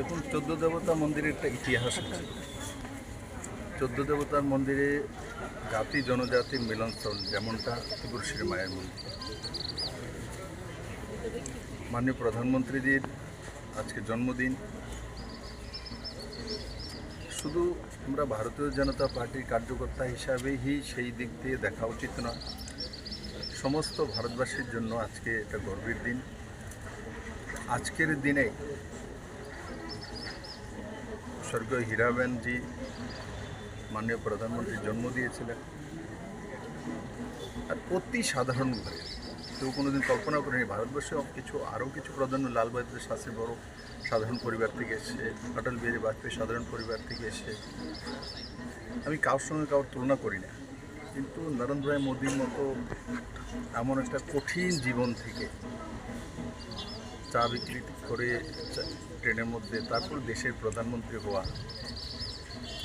দেখুন, চোদ্দ দেবতা মন্দিরের একটা ইতিহাস আছে। চোদ্দ দেবতার মন্দিরে জাতি জনজাতির মিলনস্থল যেমনটা ত্রিপুরশ্রী মায়ের মন্দির। মাননীয় প্রধানমন্ত্রীজির আজকে জন্মদিন। শুধু আমরা ভারতীয় জনতা পার্টির কার্যকর্তা হিসাবেই সেই দিক দিয়ে দেখা উচিত নয়। সমস্ত ভারতবাসীর জন্য আজকে এটা গর্বের দিন। আজকের দিনে স্বর্গীয় হীরাবেনজি মাননীয় প্রধানমন্ত্রী জন্ম দিয়েছিলেন। আর অতি সাধারণ ঘরে, কেউ কোনোদিন কল্পনা করেনি, ভারতবর্ষে কিছু, আরও কিছু প্রধান্য লাল বাহাদুর শাস্ত্রী বড় সাধারণ পরিবার থেকে এসে অটল বিহারী বাজপেয়ী সাধারণ পরিবার থেকে এসে আমি কারোর সঙ্গে কারোর তুলনা করি না, কিন্তু নরেন্দ্র মোদীর মতো এমন একটা কঠিন জীবন থেকে চা বিক্রি করে ট্রেনের মধ্যে, তারপর দেশের প্রধানমন্ত্রী হওয়া,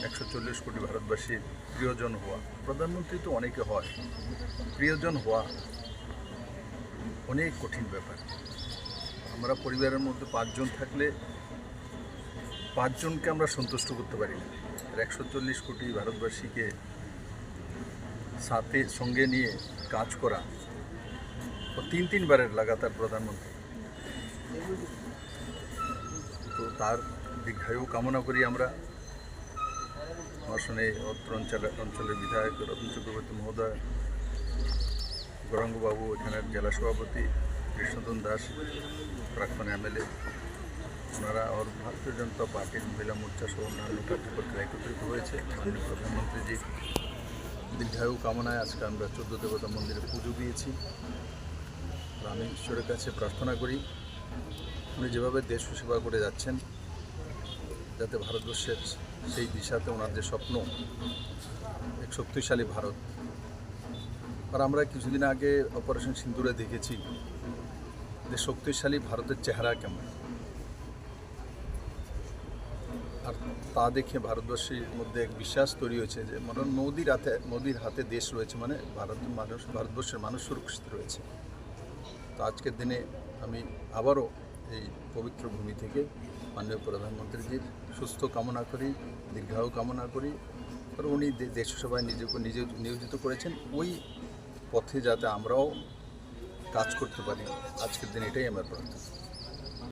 একশো চল্লিশ কোটি ভারতবাসীর প্রিয়জন হওয়া। প্রধানমন্ত্রী তো অনেকে হয়, প্রিয়জন হওয়া অনেক কঠিন ব্যাপার। আমরা পরিবারের মধ্যে পাঁচজন থাকলে পাঁচজনকে আমরা সন্তুষ্ট করতে পারি না। একশো চল্লিশ কোটি ভারতবাসীকে সাথে সঙ্গে নিয়ে কাজ করা, ও তিন তিনবারের লাগাতার প্রধানমন্ত্রী। তো তার দীর্ঘায়ু কামনা করি আমরা। সঙ্গে অত্র অঞ্চলের অঞ্চলের বিধায়ক রতন চক্রবর্তী মহোদয়, গৌরাঙ্গবাবু, এখানের জেলা সভাপতি কৃষ্ণদন দাস, প্রাক্তন এমএলএ, ওনারা ওর ভারতীয় জনতা পার্টির মহিলা মোর্চা সহ অন্যান্য কার্যকর্তারা একত্রিত হয়েছে। মাননীয় প্রধানমন্ত্রীজি, দীর্ঘায়ু কামনায় আজকে আমরা চোদ্দ দেবতা মন্দিরে পুজো দিয়েছি। আর আমি ঈশ্বরের কাছে প্রার্থনা করি উনি যেভাবে দেশ সেবা করে যাচ্ছেন, যাতে ভারতবর্ষের সেই দিশাতে ওনার যে স্বপ্ন, এক শক্তিশালী ভারত। আর আমরা কিছুদিন আগে অপারেশন সিন্দুরে দেখেছি যে শক্তিশালী ভারতের চেহারা কেমন। আর তা দেখে ভারতবর্ষের মধ্যে এক বিশ্বাস তৈরি হয়েছে যে মানে মোদির হাতে মোদির হাতে দেশ রয়েছে মানে ভারত মানুষ, ভারতবর্ষের মানুষ সুরক্ষিত রয়েছে। তো আজকের দিনে আমি আবারও এই পবিত্র ভূমি থেকে মাননীয় প্রধানমন্ত্রীজির সুস্থ কামনা করি, দীর্ঘায়ু কামনা করি। কারণ উনি দেশসভায় নিজেকে নিজে নিয়োজিত করেছেন। ওই পথে যাতে আমরাও কাজ করতে পারি। আজকের দিন এটাই আমার প্রার্থনা।